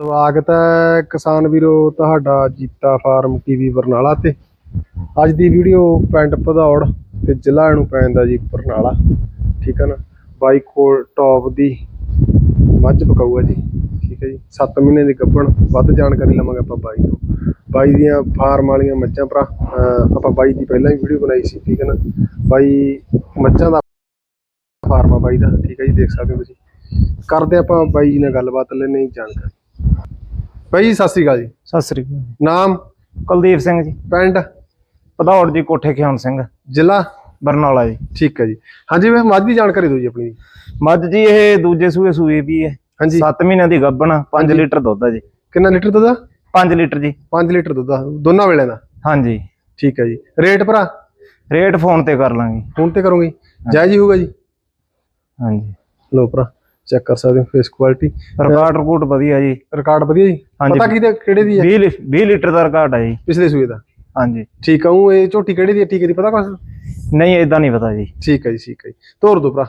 ਸਵਾਗਤ ਹੈ ਕਿਸਾਨ ਵੀਰੋ ਤੁਹਾਡਾ ਜੀਤਾ ਫਾਰਮ ਟੀਵੀ ਬਰਨਾਲਾ ਤੇ। ਅੱਜ ਦੀ ਵੀਡੀਓ ਪਿੰਡ ਭਦੌੜ ਤੇ ਜ਼ਿਲ੍ਹਾ ਨੂੰ ਪੈਂਦਾ ਜੀ ਬਰਨਾਲਾ। ਠੀਕ ਹੈ ਨਾ? ਬਾਈ ਕੋਲ ਟੌਪ ਦੀ ਮੱਝ ਪਕਾਊ ਹੈ ਜੀ। ਠੀਕ ਹੈ ਜੀ। 7 ਮਹੀਨੇ ਦੀ ਗੱਭਣ, ਵੱਧ ਜਾਣਕਾਰੀ ਲਵਾਂਗੇ ਆਪਾਂ ਬਾਈ ਤੋਂ। ਬਾਈ ਦੀਆਂ ਫਾਰਮ ਵਾਲੀਆਂ ਮੱਝਾਂ ਭਰਾ ਆਪਾਂ ਬਾਈ ਦੀ ਪਹਿਲਾਂ ਹੀ ਵੀਡੀਓ ਬਣਾਈ ਸੀ, ਠੀਕ ਹੈ ਨਾ? ਬਾਈ ਮੱਝਾਂ ਦਾ ਫਾਰਮ ਆ ਬਾਈ ਦਾ, ਠੀਕ ਹੈ ਜੀ, ਦੇਖ ਸਕਦੇ ਹੋ ਤੁਸੀਂ। ਕਰਦੇ ਆਪਾਂ ਬਾਈ ਜੀ ਨਾਲ ਗੱਲਬਾਤ ਲੈਣੇ ਨਹੀਂ ਜਾਣਕਾਰੀ। ਬਾਈ ਜੀ ਸਤਿ ਸ੍ਰੀ ਅਕਾਲ ਜੀ। ਸਤਿ ਸ੍ਰੀ ਅਕਾਲ ਨਾਮ? ਕੁਲਦੀਪ ਸਿੰਘ ਜੀ। ਪਿੰਡ? ਪਧੌੜ ਜੀ ਕੋਠੇ ਖਿਆਉਣ ਸਿੰਘ। ਜ਼ਿਲ੍ਹਾ? ਬਰਨਾਲਾ ਜੀ। ਠੀਕ ਹੈ ਜੀ। ਹਾਂਜੀ ਮੈਂ ਮੱਝ ਦੀ ਜਾਣਕਾਰੀ ਦਿਓ ਜੀ ਆਪਣੀ। ਮੱਝ ਜੀ ਇਹ ਦੂਜੇ ਸੂਏ ਸੂਏ ਵੀ ਹੈ। ਹਾਂਜੀ। 7 ਮਹੀਨਿਆਂ ਦੀ ਗੱਭਣ 5 ਹਾਂਜੀ। ਲੀਟਰ ਦੁੱਧ ਹੈ ਜੀ। ਕਿੰਨਾ ਲੀਟਰ ਦੁੱਧ ਆ? 5 ਲੀਟਰ ਜੀ। 5 ਲੀਟਰ ਦੁੱਧ ਆ ਦੋਨਾਂ ਵੇਲੇ ਦਾ? ਹਾਂਜੀ। ਠੀਕ ਹੈ ਜੀ। ਰੇਟ ਭਰਾ? ਰੇਟ ਫੋਨ ਤੇ ਕਰ ਲਾਂਗੇ। ਫੋਨ ਤੇ ਕਰੋਗੇ ਜਾਇਜ਼ ਹੀ ਹੋਊਗਾ ਜੀ। ਹਾਂਜੀ। ਲਓ ਭਰਾ। ਚੈੱਕ ਕਰ ਸਕਦੇ ਹੋ ਫੇਸ ਕੁਆਲਿਟੀ ਰਿਕਾਰਡ ਰਿਕੂਟ ਵਧੀਆ ਜੀ। ਰਿਕਾਰਡ ਵਧੀਆ ਜੀ? ਹਾਂਜੀ। ਪਤਾ ਕਿਹਦੇ ਕਿਹੜੇ ਦੀ ਹੈ? 20 ਲੀ- 20 ਲੀਟਰ ਦਾ ਰਿਕਾਰਡ ਹੈ ਜੀ। ਪਿਛਲੇ ਸੂਏ ਦਾ? ਹਾਂਜੀ। ਠੀਕ ਆ ਉਹ ਇਹ ਝੋਟੀ ਕਿਹੜੀ ਦੀ ਹੈ? ਟੀਕੇ ਦੀ ਪਤਾ ਕੁਛ? ਨਹੀਂ ਇਦਾਂ ਨਹੀਂ ਪਤਾ ਜੀ। ਠੀਕ ਹੈ ਜੀ ਠੀਕ ਹੈ ਜੀ। ਤੋਰ ਦੋ ਭਰਾ।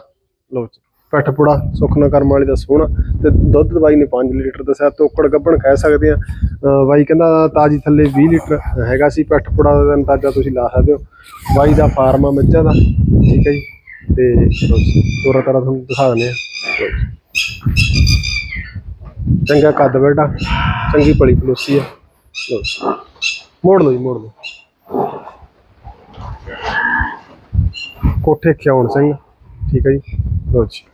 ਲਓ ਜੀ ਪੈਠ ਪੁੜਾ ਸੁਖਨਾ ਕਰਮ ਵਾਲੀ ਦਾ ਸੋਹਣਾ ਤੇ ਦੁੱਧ ਬਾਈ ਨੇ 5 ਲੀਟਰ ਦੱਸਿਆ ਤੋਕੜ ਗੱਭਣ ਕਹਿ ਸਕਦੇ ਆ। ਅਹ ਬਾਈ ਕਹਿੰਦਾ ਤਾਜੀ ਥੱਲੇ 20 ਲੀਟਰ ਹੈਗਾ ਸੀ ਪੈਠ ਪੁੜਾ ਦਾ ਅੰਦਾਜ਼ਾ ਤੁਸੀਂ ਲਾ ਸਕਦੇ ਹੋ। ਬਾਈ ਦਾ ਫਾਰਮ ਆ ਮੱਝਾਂ ਦਾ। ਠੀਕ ਹੈ ਜੀ। ਤੇ ਤੋਰਾ ਤਾਰਾ ਤੁਹਾਨੂੰ ਦਿਖਾ ਦਿੰਦੇ ਆ। ਚੰਗਾ ਕੱਦ ਬੈਠਾ ਚੰਗੀ ਪਲੀ ਪਲੋਸੀ ਆ। ਲਓ ਮੋੜ ਲਓ ਜੀ, ਮੋੜ ਲਓ। ਕੋਠੇ ਖਿਆਉਣ ਸਿੰਘ, ਠੀਕ ਹੈ ਜੀ। ਲਓ ਜੀ।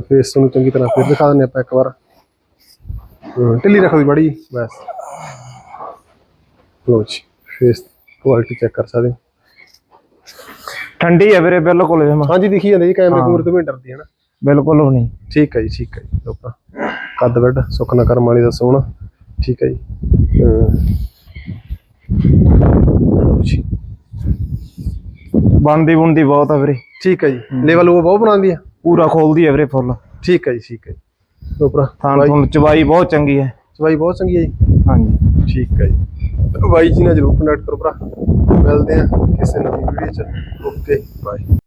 ਫੇਸ ਤੁਹਾਨੂੰ ਚੰਗੀ ਤਰ੍ਹਾਂ ਫਿਰ ਦਿਖਾ ਦਿੰਦੇ ਆਪਾਂ ਇੱਕ ਵਾਰ। ਢਿੱਲੀ ਰੱਖੋ ਜੀ ਬੜੀ ਬਸ। ਲਓ ਜੀ ਫੇਸ ਕੁਆਲਿਟੀ ਚੈੱਕ ਕਰ ਸਕਦੇ ਠੰਡੀ ਹੈ ਵੀਰੇ ਬਿਲਕੁਲ ਜਮਾ ਹਾਂਜੀ ਦਿਖੀ ਜਾਂਦੇ ਜੀ ਕੈਮਰੇ ਕੂਮਰੇ ਤੋਂ ਵੀ ਨੀ ਡਰਦੀ ਹੈ ਨਾ ਬਿਲਕੁਲ ਵੀ ਨਹੀਂ। ਠੀਕ ਹੈ ਜੀ ਠੀਕ ਹੈ ਜੀ ਕੱਦ ਵੱਡ ਸੁਖਨਾ ਕਰਮ ਵਾਲੀ ਦਾ ਸੋਹਣਾ। ਠੀਕ ਹੈ ਜੀ। ਬਣਦੀ ਬੁਣਦੀ ਬਹੁਤ ਹੈ ਵੀਰੇ। ਠੀਕ ਹੈ ਜੀ। ਲੈਵਲ ਉਹ ਬਹੁਤ ਬਣਾਉਂਦੀ ਆ? ਪੂਰਾ ਖੋਲਦੀ ਹੈ ਵੀਰੇ ਫੁੱਲ। ਠੀਕ ਹੈ ਜੀ ਠੀਕ ਹੈ ਭਰਾ ਥਾਂ ਤੁਹਾਨੂੰ ਚਵਾਈ ਬਹੁਤ ਚੰਗੀ ਹੈ। ਚਵਾਈ ਬਹੁਤ ਚੰਗੀ ਹੈ ਜੀ। ਹਾਂਜੀ। ਠੀਕ ਹੈ ਜੀ। ਬਾਈ ਜੀ ਨਾਲ ਜਰੂਰ ਕੰਟੈਕਟ ਕਰੋ ਭਰਾ। ਮਿਲਦੇ ਆ ਕਿਸੇ ਨਵੀਂ ਵੀਡੀਓ ਚ। Okay bye